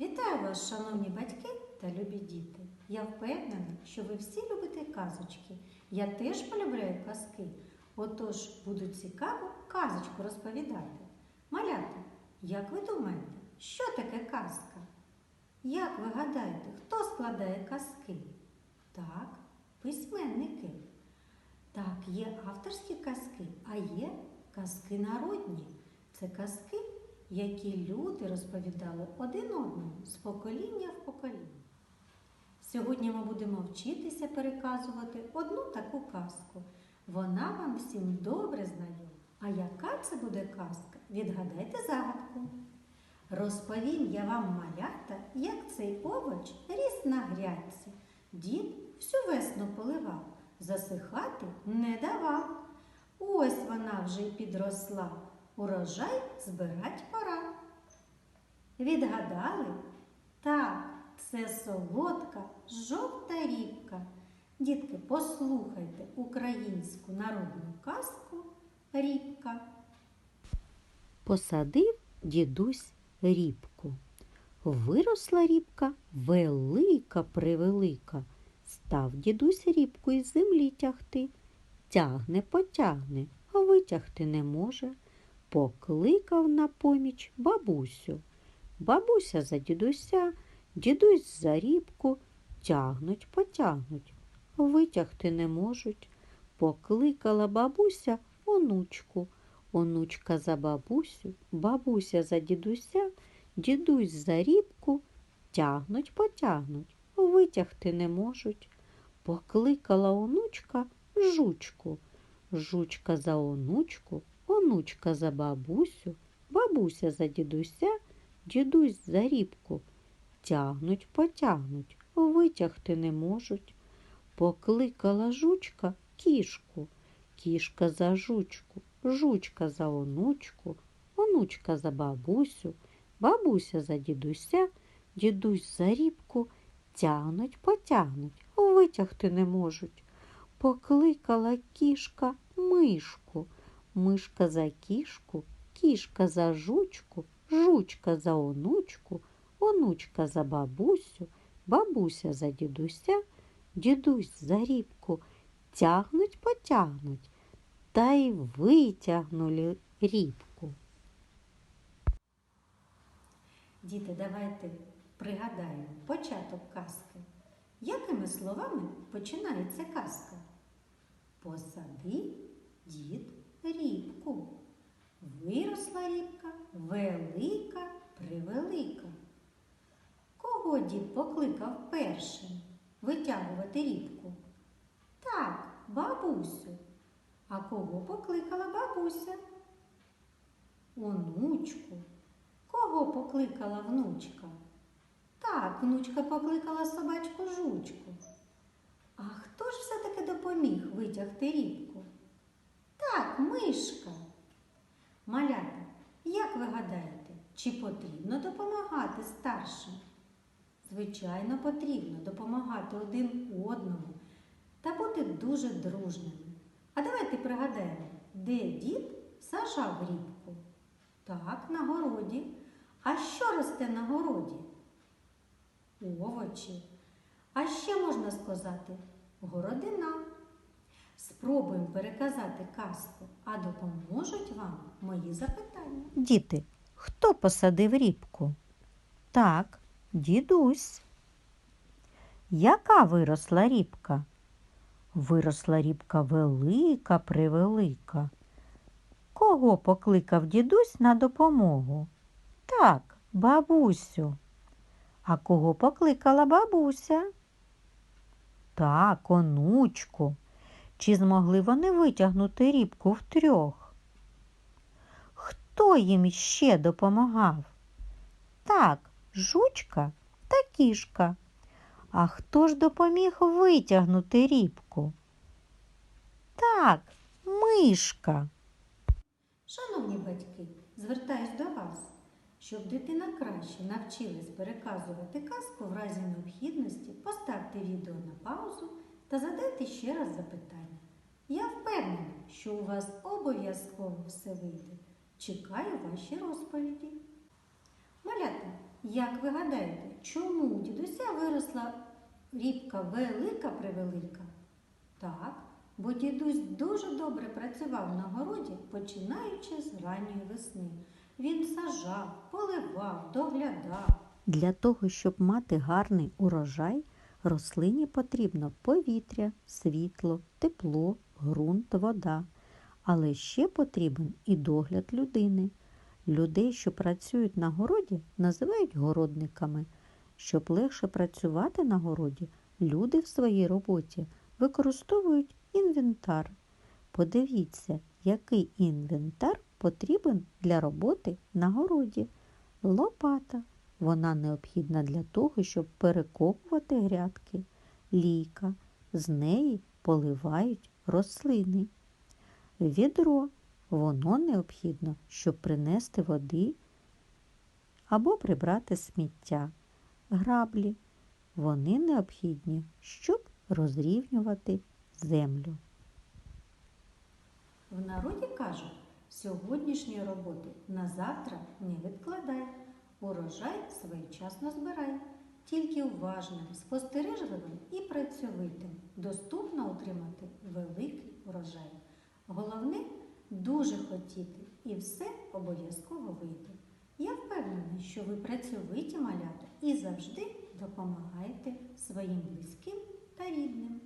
Вітаю вас, шановні батьки та любі діти. Я впевнена, що ви всі любите казочки. Я теж полюбляю казки. Отож, буду цікаво казочку розповідати. Малята, як ви думаєте, що таке казка? Як ви гадаєте, хто складає казки? Так, письменники. Так, є авторські казки, а є казки народні. Це казки, які люди розповідали один одному з покоління в покоління. Сьогодні ми будемо вчитися переказувати одну таку казку. Вона вам всім добре знайома. А яка це буде казка? Відгадайте загадку. Розповім я вам, малята, як цей овоч ріс на грядці. Дід всю весну поливав, засихати не давав. Ось вона вже й підросла, урожай збирать пора. Відгадали? Так, це солодка, жовта рібка. Дітки, послухайте українську народну казку Рібка. Посадив дідусь рібку. Виросла рібка велика превелика. Став дідусь рібку із землі тягти. Тягне, потягне, а витягти не може. Покликав на поміч бабусю. Бабуся за дідуся, дідусь за рібку. Тягнуть, потягнуть, витягти не можуть. Покликала бабуся онучку. Онучка за бабусю, бабуся за дідуся, дідусь за рібку, тягнуть, потягнуть, витягти не можуть. Покликала онучка жучку, жучка за онучку, онучка за бабусю, бабуся за дідуся, дідусь за рібку. Тягнуть, потягнуть, витягти не можуть. Покликала жучка кішку, кішка за жучку, жучка за онучку, онучка за бабусю, бабуся за дідуся, дідусь за рібку, тягнуть, потягнуть, витягти не можуть. Покликала кішка мишку, мишка за кішку, кішка за жучку, жучка за онучку, онучка за бабусю, бабуся за дідуся, дідусь за рібку, тягнуть, потягнуть та й витягнули рібку. Діти, давайте пригадаємо початок казки. Якими словами починається казка? Посади дід рібку. Виросла рібка, велика, превелика. Кого дід покликав першим витягувати рібку? Так, бабусю. А кого покликала бабуся? Онучку. Кого покликала внучка? Так, внучка покликала собачку жучку. А хто ж все-таки допоміг витягти рібку? Так, мишка. Малята, як ви гадаєте, чи потрібно допомагати старшим? Звичайно, потрібно допомагати один одному та бути дуже дружними. А давайте пригадаємо, де дід сажав рібку? Так, на городі. А що росте на городі? Овочі. А ще можна сказати городина. Спробуємо переказати казку, а допоможуть вам мої запитання. Діти, хто посадив рібку? Так, дідусь. Яка виросла рібка? Виросла рібка велика, превелика. Кого покликав дідусь на допомогу? Так, бабусю. А кого покликала бабуся? Так, онучку. Чи змогли вони витягнути рібку втрьох? Хто їм ще допомагав? Так, жучка та кішка. А хто ж допоміг витягнути рібку? Так, мишка. Шановні батьки, звертаюсь до вас, щоб дитина краще навчилась переказувати казку в разі необхідності, поставте відео на паузу та задайте ще раз запитання. Я впевнена, що у вас обов'язково все вийде. Чекаю ваші розповіді. Малята, Як ви гадаєте, чому у дідуся виросла рібка велика превелика? Так, бо дідусь дуже добре працював на городі, починаючи з ранньої весни. Він сажав, поливав, доглядав. Для того, щоб мати гарний урожай, рослині потрібно повітря, світло, тепло, ґрунт, вода. Але ще потрібен і догляд людини. Людей, що працюють на городі, називають городниками. Щоб легше працювати на городі, люди в своїй роботі використовують інвентар. Подивіться, який інвентар потрібен для роботи на городі. Лопата. Вона необхідна для того, щоб перекопувати грядки. Лійка. З неї поливають рослини. Відро. Воно необхідно, щоб принести води або прибрати сміття. Граблі. Вони необхідні, щоб розрівнювати землю. В народі кажуть, сьогоднішньої роботи на завтра не відкладай, урожай своєчасно збирай. Тільки уважним, спостережливим і працьовитим доступно отримати великий урожай. Головне дуже хотіти, і все обов'язково вийде. Я впевнена, що ви працьовиті малята і завжди допомагаєте своїм близьким та рідним.